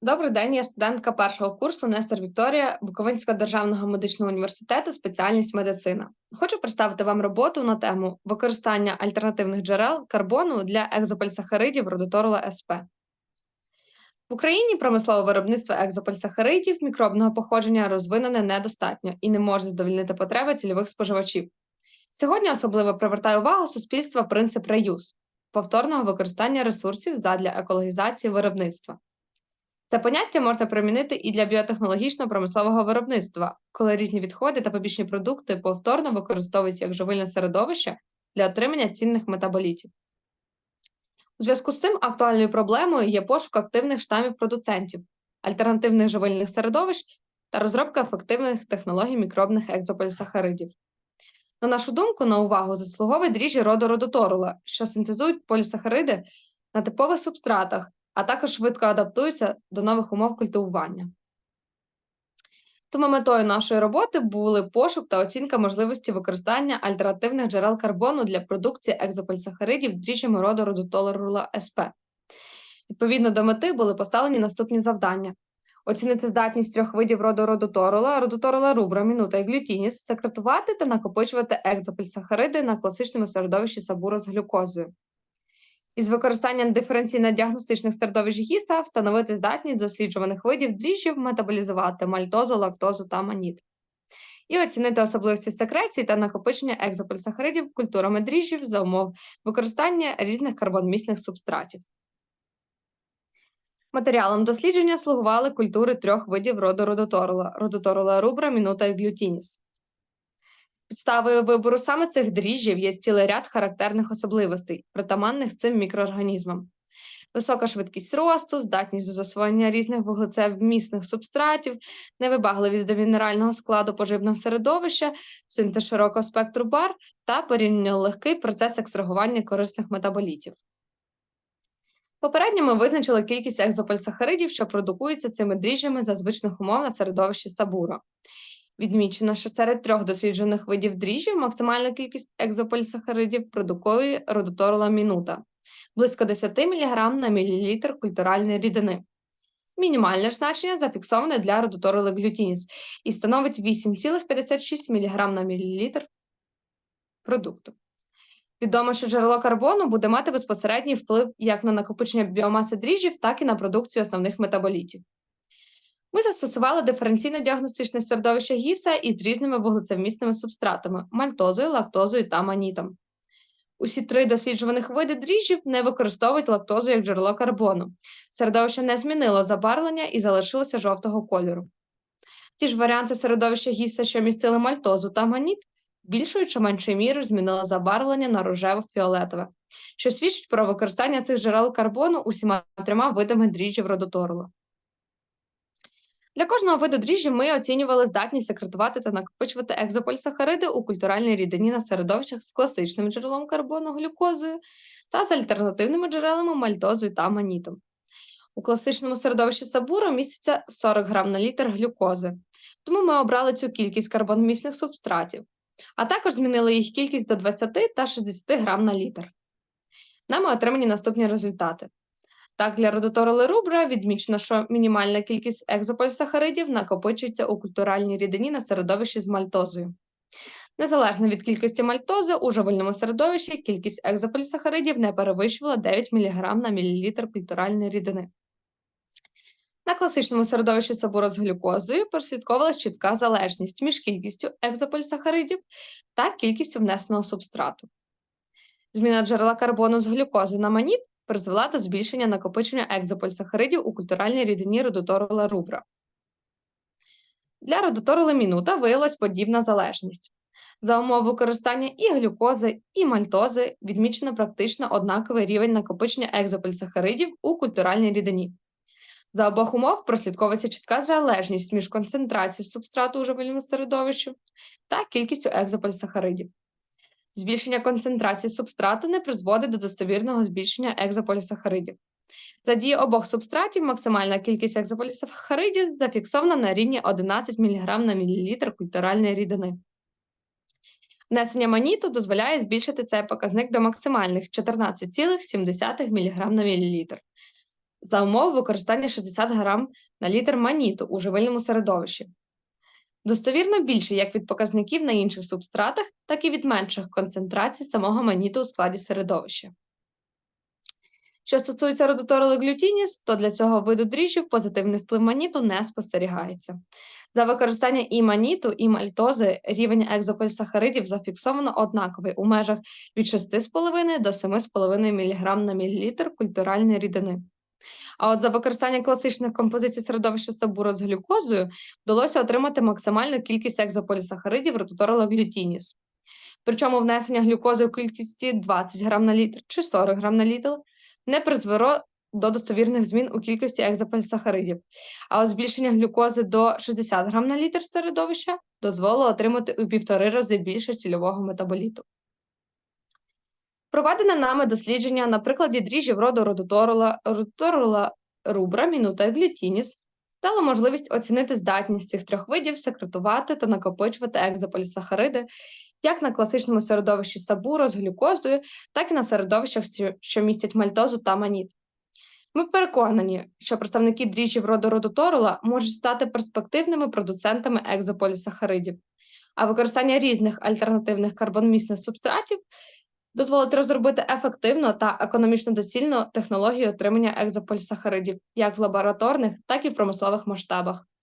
Добрий день, я студентка першого курсу Нестор Вікторія Буковинського державного медичного університету, спеціальність медицина. Хочу представити вам роботу на тему використання альтернативних джерел карбону для екзопольсахаридів родоторула СП. В Україні промислове виробництво екзопольсахаридів мікробного походження розвинене недостатньо і не може задовольнити потреби цільових споживачів. Сьогодні особливо привертає увагу суспільства принцип реюз повторного використання ресурсів задля екологізації виробництва. Це поняття можна примінити і для біотехнологічного промислового виробництва, коли різні відходи та побічні продукти повторно використовують як живильне середовище для отримання цінних метаболітів. У зв'язку з цим актуальною проблемою є пошук активних штамів продуцентів, альтернативних живильних середовищ та розробка ефективних технологій мікробних екзополісахаридів. На нашу думку, на увагу заслуговує дріжджі роду родоторула, що синтезують полісахариди на типових субстратах, а також швидко адаптуються до нових умов культивування. Тому метою нашої роботи були пошук та оцінка можливості використання альтернативних джерел карбону для продукції екзопольсахаридів дріжджами роду родотолерула СП. Відповідно до мети були поставлені наступні завдання: оцінити здатність трьох видів роду родоторула, родоторула рубра, мінута і глютініс, секретувати та накопичувати екзопольсахариди на класичному середовищі сабуру з глюкозою із використанням диференційно-діагностичних середовищ гіса встановити здатність досліджуваних видів дріжджів метаболізувати мальтозу, лактозу та маніт. І оцінити особливості секреції та накопичення екзопольсахаридів культурами дріжджів за умов використання різних карбонмісних субстратів. Матеріалом дослідження слугували культури трьох видів роду родоторула – родоторула рубра, мінута і глютініс. Підставою вибору саме цих дріжджів є цілий ряд характерних особливостей, притаманних цим мікроорганізмам. Висока швидкість росту, здатність до засвоєння різних вуглецевмісних субстратів, невибагливість до мінерального складу поживного середовища, синтез широкого спектру бар та порівняно легкий процес екстрагування корисних метаболітів. Попередньо ми визначили кількість екзопольсахаридів, що продукуються цими дріжджами за звичних умов на середовищі сабуро. Відмічено, що серед трьох досліджених видів дріжджів максимальна кількість екзополісахаридів продукує родоторула мінута близько 10 мг на мілілітр культуральної рідини. Мінімальне значення зафіксоване для родоторули глютініс і становить 8,56 мг на мілілітр продукту. Відомо, що джерело карбону буде мати безпосередній вплив як на накопичення біомаси дріжджів, так і на продукцію основних метаболітів. Ми застосували диференційно-діагностичне середовище гіса із різними вуглецевмісними субстратами мальтозою, лактозою та манітом. Усі три досліджуваних види дріжджів не використовують лактозу як джерело карбону. Середовище не змінило забарвлення і залишилося жовтого кольору. Ті ж варіанти середовища гіса, що містили мальтозу та маніт, більшою чи меншою мірою змінили забарвлення на рожево-фіолетове, що свідчить про використання цих джерел карбону усіма трьома видами дріжджів родоторула. Для кожного виду дріжджі ми оцінювали здатність секретувати та накопичувати екзопольсахариди у культуральній рідині на середовищах з класичним джерелом карбону глюкозою та з альтернативними джерелами мальтозою та манітом. У класичному середовищі сабуру міститься 40 грам на літр глюкози, тому ми обрали цю кількість карбонмісних субстратів, а також змінили їх кількість до 20 та 60 грам на літр. Нами отримані наступні результати. Так, для родоторили рубра відмічено, що мінімальна кількість екзопольсахаридів накопичується у культуральній рідині на середовищі з мальтозою. Незалежно від кількості мальтози, у живильному середовищі кількість екзопольсахаридів не перевищувала 9 мг на мілілітр культуральної рідини. На класичному середовищі сабуру з глюкозою прослідковувалась чітка залежність між кількістю екзопольсахаридів та кількістю внесеного субстрату. Зміна джерела карбону з глюкози на маніт призвела до збільшення накопичення екзопольсахаридів у культуральній рідині родоторула рубра. Для родоторули мінута виявилась подібна залежність. За умов використання і глюкози, і мальтози відмічено практично однаковий рівень накопичення екзопольсахаридів у культуральній рідині. За обох умов прослідковується чітка залежність між концентрацією субстрату у живильному середовищі та кількістю екзопольсахаридів. Збільшення концентрації субстрату не призводить до достовірного збільшення екзополісахаридів. За дії обох субстратів максимальна кількість екзополісахаридів зафіксована на рівні 11 мг на мілілітр культуральної рідини. Внесення маніту дозволяє збільшити цей показник до максимальних 14,7 мг на мілілітр. за умови використання 60 грам на літр маніту у живильному середовищі. Достовірно більше як від показників на інших субстратах, так і від менших концентрацій самого маніту у складі середовища. Що стосується родоторили глютініс, то для цього виду дріжджів позитивний вплив маніту не спостерігається. За використання і маніту, і мальтози рівень екзопольсахаридів зафіксовано однаковий у межах від 6,5 до 7,5 мг на мілілітр культуральної рідини. А от за використання класичних композицій середовища сабуру з глюкозою вдалося отримати максимальну кількість екзополісахаридів рототорила глютініс. Причому внесення глюкози у кількості 20 грам на літр чи 40 грам на літр не призвело до достовірних змін у кількості екзополісахаридів, а от збільшення глюкози до 60 грам на літр середовища дозволило отримати у півтори рази більше цільового метаболіту. Проведене нами дослідження на прикладі дріжджів роду родоторула, родоторула рубра, мінута і глютініс дало можливість оцінити здатність цих трьох видів секретувати та накопичувати екзополісахариди як на класичному середовищі сабуру з глюкозою, так і на середовищах, що- містять мальтозу та маніт. Ми переконані, що представники дріжджів роду родоторула можуть стати перспективними продуцентами екзополісахаридів, а використання різних альтернативних карбонмісних субстратів дозволить розробити ефективно та економічно доцільну технологію отримання екзополісахаридів як в лабораторних, так і в промислових масштабах.